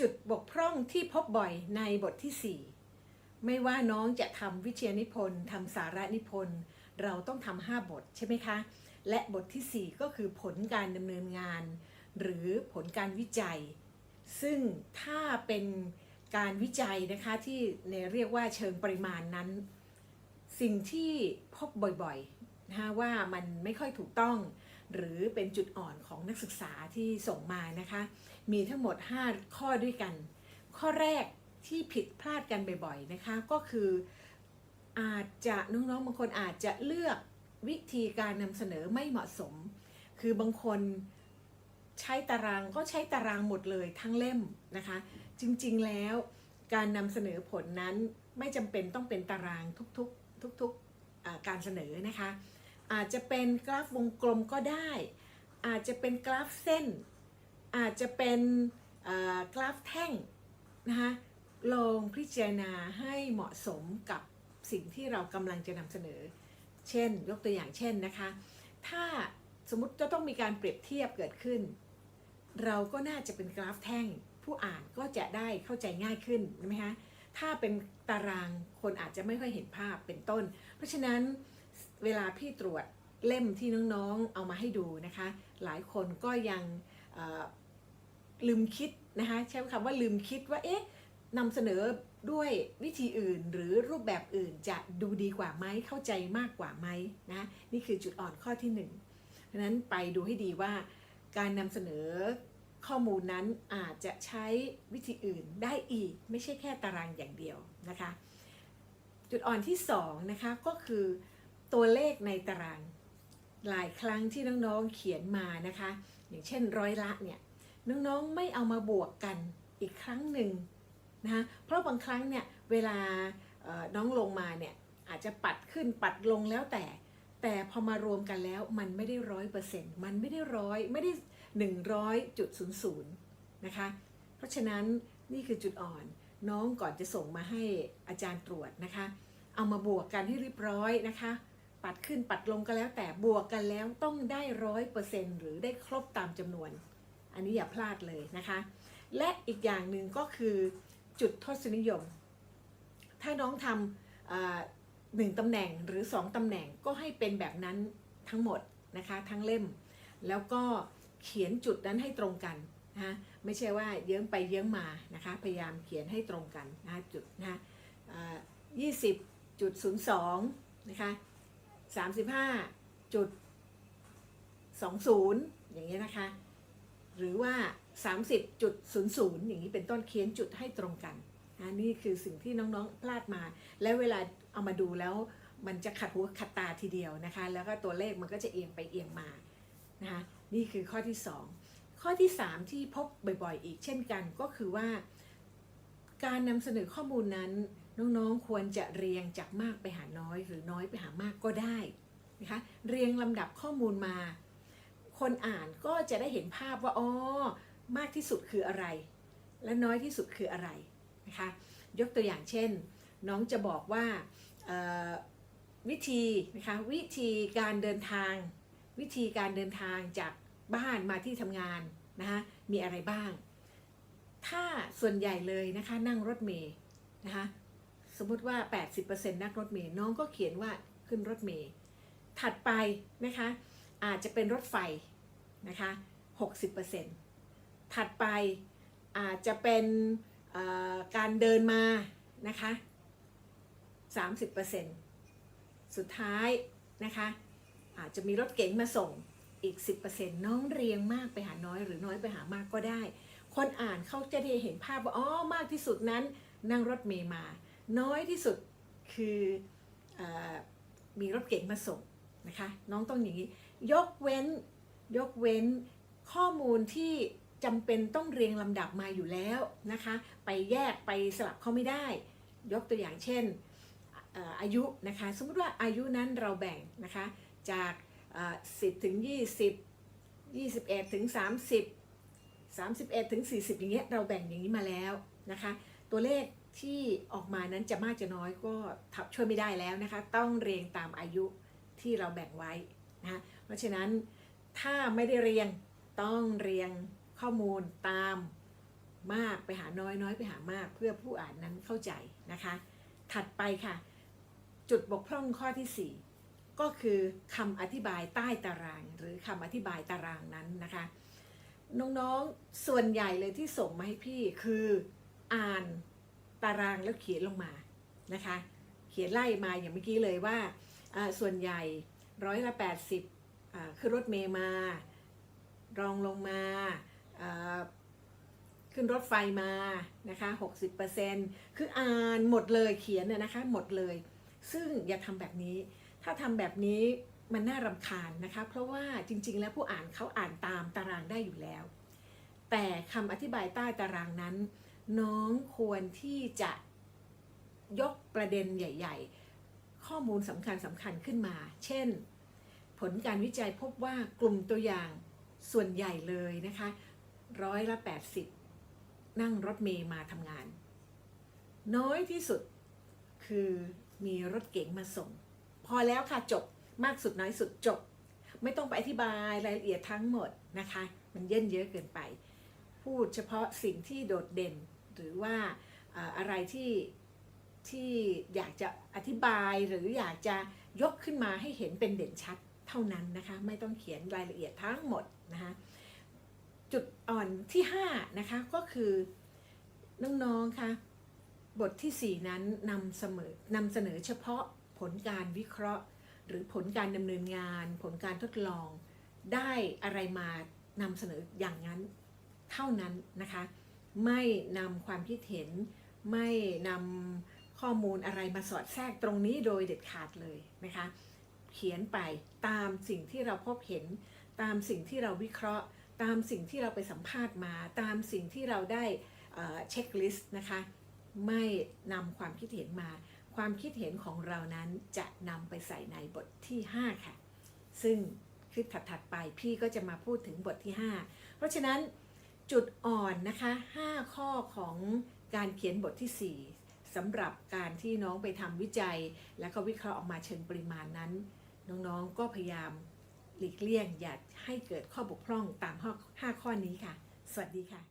จุดบกพร่องที่พบบ่อยในบทที่ 4 ไม่ว่าน้องจะทำวิทยานิพนธ์ทำสาระนิพนธ์เราต้องทำห้าบทใช่ไหมคะ และบทที่ 4 ก็คือผลการดำเนินงาน หรือผลการวิจัย ซึ่งถ้าเป็นการวิจัยนะคะที่ในเรียกว่าเชิงปริมาณนั้น สิ่งที่พบบ่อยๆนะคะว่ามันไม่ค่อยถูกต้อง หรือเป็นจุดอ่อนของนักศึกษาที่ส่งมานะคะ มีทั้งหมด 5 ข้อด้วยกัน ข้อแรกที่ผิดพลาดกันบ่อยๆนะคะ ก็คืออาจจะน้องๆบางคนอาจจะเลือกวิธีการนำเสนอไม่เหมาะสม คือบางคนใช้ตารางก็ใช้ตารางหมดเลยทั้งเล่มนะคะ จริงๆแล้วการนำเสนอผลนั้นไม่จำเป็นต้องเป็นตารางทุกๆทุกๆการเสนอนะคะ อาจจะเป็นกราฟวงกลมก็ได้ อาจจะเป็นกราฟเส้น อาจจะเป็นกราฟแท่งนะคะลองพิจารณาให้เหมาะสมกับสิ่งที่เรากำลังจะนำเสนอ เช่น ยกตัวอย่างเช่นนะคะ ถ้าสมมติจะต้องมีการเปรียบเทียบเกิดขึ้น เราก็น่าจะเป็นกราฟแท่ง ผู้อ่านก็จะได้เข้าใจง่ายขึ้นใช่ไหมคะถ้าเป็นตารางคนอาจจะไม่ค่อยเห็นภาพเป็นต้น เพราะฉะนั้น เวลาพี่ตรวจเล่มที่น้องๆเอามาให้ดูนะคะ หลายคนก็ยังลืมคิดนะคะใช้คำว่าลืมคิดว่าเอ๊ะนำเสนอด้วยวิธีอื่นหรือรูปแบบอื่นจะดูดีกว่าไหมเข้าใจมากกว่าไหมนะนี่คือจุดอ่อนข้อที่หนึ่งดังนั้นไปดูให้ดีว่าการนำเสนอข้อมูลนั้นอาจจะใช้วิธีอื่นได้อีก ไม่ใช่แค่ตารางอย่างเดียวนะคะ จุดอ่อนที่สองนะคะก็คือ ตัวเลขในตารางหลายครั้งที่น้องๆเขียนมานะคะ อย่างเช่นร้อยละเนี่ยน้องๆไม่เอามาบวกกันอีกครั้งหนึ่งนะคะเพราะบางครั้งเนี่ยเวลาน้องลงมาเนี่ยอาจจะปัดขึ้นปัดลงแล้วแต่ แต่พอมารวมกันแล้วมันไม่ได้ร้อยเปอร์เซ็นต์มันไม่ได้ร้อยไม่ได้หนึ่งร้อยจุดศูนย์ศูนย์นะคะเพราะฉะนั้นนี่คือจุดอ่อนน้องก่อนจะส่งมาให้อาจารย์ตรวจนะคะ เอามาบวกกันให้เรียบร้อยนะคะ ปัดขึ้นปัดลงก็แล้ว แต่บวกกันแล้วต้องได้ร้อยเปอร์เซ็นต์หรือได้ครบตามจำนวน อันนี้อย่าพลาดเลยนะคะ และอีกอย่างหนึ่งก็คือจุดทศนิยม ถ้าน้องทำหนึ่งตำแหน่งหรือสองตำแหน่งก็ให้เป็นแบบนั้นทั้งหมดนะคะ ทั้งเล่ม แล้วก็เขียนจุดนั้นให้ตรงกันนะะไม่ใช่ว่าเยื้องไปเยื้องมานะคะ พยายามเขียนให้ตรงกันนะะจุดนะยี่สิบจุดศูนย์สองนะคะ สามสิบห้าจุดสองศูนย์อย่างเงี้นะคะ หรือว่า30.00อย่างนี้เป็นต้นเขียนจุดให้ตรงกันนะนี่คือสิ่งที่น้องๆพลาดมา แล้วเวลาเอามาดูแล้วมันจะขัดหูขัดตาทีเดียวนะคะ แล้วก็ตัวเลขมันก็จะเอียงไปเอียงมานะคะนี่คือข้อที่ 2 ข้อที่ 3 ที่พบบ่อยๆ อีกเช่นกันก็คือว่า การนำเสนอข้อมูลนั้น น้องๆควรจะเรียงจากมากไปหาน้อย หรือน้อยไปหามากก็ได้นะคะเรียงลำดับข้อมูลมา คนอ่านก็จะได้เห็นภาพว่าอ๋อมากที่สุดคืออะไร และน้อยที่สุดคืออะไรนะคะยกตัวอย่างเช่น น้องจะบอกว่าวิธีนะคะวิธีการเดินทาง วิธีการเดินทางจากบ้านมาที่ทำงานนะคะมีอะไรบ้าง ถ้าส่วนใหญ่เลยนะคะนั่งรถเมย์นะคะ สมมติว่า 80%นั่งรถเมย์น้องก็เขียนว่าขึ้นรถเมย์ถัดไปนะคะอาจจะเป็นรถไฟนะคะ60%ถัดไปอาจจะเป็นการเดินมานะคะ30%สุดท้ายนะคะอาจจะมีรถเก๋งมาส่งอีก 10%น้องเรียงมากไปหาน้อยหรือน้อยไปหามากก็ได้ คนอ่านเขาจะได้เห็นภาพว่าอ๋อมากที่สุดนั้นนั่งรถเมย์มา น้อยที่สุดคืออมีรถเก๋งมาส่งนะคะน้องต้องอย่างนี้ ยกเว้นยกเว้นข้อมูลที่จำเป็นต้องเรียงลำดับมาอยู่แล้วนะคะ ไปแยกไปสลับเขาไม่ได้ ยกตัวอย่างเช่นอายุนะคะ สมมติว่าอายุนั้นเราแบ่งนะคะ จากเอ่อ10 ถึง 20 21 ถึง 30 31 ถึง 40 อย่างเงี้ยเราแบ่งอย่างนี้มาแล้วนะคะ ตัวเลข ที่ออกมานั้นจะมากจะน้อยก็ทับช่วยไม่ได้แล้วนะคะ ต้องเรียงตามอายุที่เราแบ่งไว้นะเพราะฉะนั้นถ้าไม่ได้เรียงต้องเรียงข้อมูลตามมากไปหาน้อยน้อยไปหามากเพื่อผู้อ่านนั้นเข้าใจนะคะ ถัดไปค่ะ จุดบกพร่องข้อที่ 4 ก็คือคำอธิบายใต้ตาราง หรือคำอธิบายตารางนั้นนะคะ น้องๆส่วนใหญ่เลยที่ส่งมาให้พี่คืออ่าน ตารางแล้วเขียนลงมานะคะ เขียนไล่มาอย่างเมื่อกี้เลยว่าส่วนใหญ่ร้อยละ 80อ่าขึ้นรถเมย์มา รองลงมา ขึ้นรถไฟมานะคะ60%คืออ่านหมดเลยเขียนน่ะนะคะ หมดเลย ซึ่งอย่าทำแบบนี้ ถ้าทำแบบนี้มันน่ารำคาญนะคะ เพราะว่าจริง ๆ แล้วผู้อ่านเขาอ่านตามตารางได้อยู่แล้ว แต่คำอธิบายใต้ตารางนั้น น้องควรที่จะยกประเด็นใหญ่ ๆ ข้อมูลสำคัญสำคัญขึ้นมา เช่น ผลการวิจัยพบว่ากลุ่มตัวอย่างส่วนใหญ่เลยนะคะร้อยละ 80 นั่งรถเมย์มาทำงาน น้อยที่สุดคือมีรถเก๋งมาส่ง พอแล้วค่ะจบมากสุดน้อยสุดจบ ไม่ต้องไปอธิบายรายละเอียดทั้งหมดนะคะ มันเยินเยอะเกินไป พูดเฉพาะสิ่งที่โดดเด่น หรือว่าอะไรที่ที่อยากจะอธิบายหรืออยากจะยกขึ้นมาให้เห็นเป็นเด่นชัดเท่านั้นนะคะ ไม่ต้องเขียนรายละเอียดทั้งหมดนะคะจุดอ่อนที่5นะคะก็คือน้องๆคะบททีสี่ 4 นั้นนำเสนอนำเสนอเฉพาะผลการวิเคราะห์ หรือผลการดำเนินงาน ผลการทดลอง ได้อะไรมานำเสนออย่างนั้นเท่านั้นนะคะ ไม่นำความคิดเห็น ไม่นำข้อมูลอะไรมาสอดแทรกตรงนี้โดยเด็ดขาดเลยนะคะ เขียนไปตามสิ่งที่เราพบเห็น ตามสิ่งที่เราวิเคราะห์ ตามสิ่งที่เราไปสัมภาษณ์มา ตามสิ่งที่เราได้เช็คลิสต์นะคะ ไม่นำความคิดเห็นมา ความคิดเห็นของเรานั้นจะนำไปใส่ในบทที่ 5 ค่ะ ซึ่งคลิปถัดๆไปพี่ก็จะมาพูดถึงบทที่ 5 เพราะฉะนั้น จุดอ่อนนะคะ 5 ข้อของการเขียนบทที่ 4สำหรับการที่น้องไปทำวิจัย และก็วิเคราะห์ออกมาเชิงปริมาณนั้น น้องๆก็พยายามหลีกเลี่ยงอย่าให้เกิดข้อบกพร่องตามห้าข้อนี้ค่ะ สวัสดีค่ะ